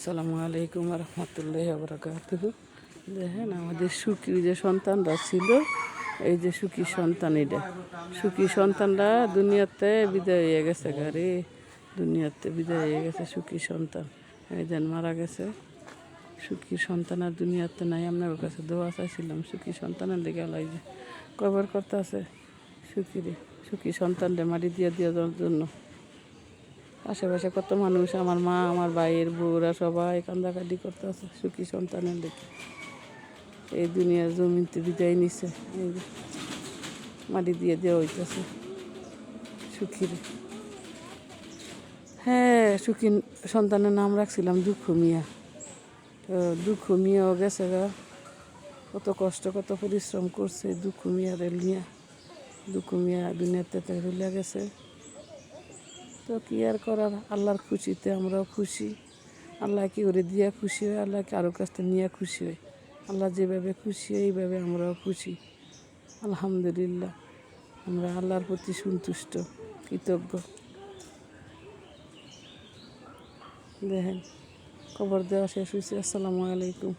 আসসালামু আলাইকুম রহমতুল্লাহ বরকাত দেখেন আমাদের সুখী যে সন্তানরা ছিল, এই যে সুখী সন্তান এটা। সুখী সন্তানরা দুনিয়াতে বিদায় হয়ে গেছে গাড়ি দুনিয়াতে বিদায় হয়ে গেছে সুখী সন্তান। এই যেন মারা গেছে। সুখী সন্তান আর দুনিয়াতে নাই আপনার কাছে দোয়া চাইছিলাম। সুখী সন্তানের লেগে লাই যে কবর করতে আছে। সুখী সুখী সন্তানরে মারি দিয়ে দেওয়ার জন্য। আশেপাশে কত মানুষ, আমার মা, আমার ভাইয়ের বউরা সবাই কান্দাকাটি করতে আছে সুখী সন্তানের লেগে এই দুনিয়ার জমিতে বিদায় নিছে, এই মাটি দিয়ে দেওয়া হইতেছে, সুখীর। হ্যাঁ সুখী সন্তানের নাম রাখছিলাম দুঃখ মিয়া। তো দুঃখ মিয়াও গেছে গা। কত কষ্ট, কত পরিশ্রম করছে দুঃখ মিয়া রেল নিয়া। দুঃখ মিয়া দুনিয়াতে গেছে। তো কি আর করার? আল্লাহর খুশিতে আমরাও খুশি। আল্লাহ কি করে দিয়া খুশি হয়? আল্লাহ কারও কাছ থেকে নিয়ে খুশি হয়? আল্লাহ যেভাবে খুশি হয় এইভাবে আমরাও খুশি। আলহামদুলিল্লাহ, আমরা আল্লাহর প্রতি সন্তুষ্ট, কৃতজ্ঞ। দেখেন, খবর দেওয়া শেষ হয়েছে। আসসালামু আলাইকুম।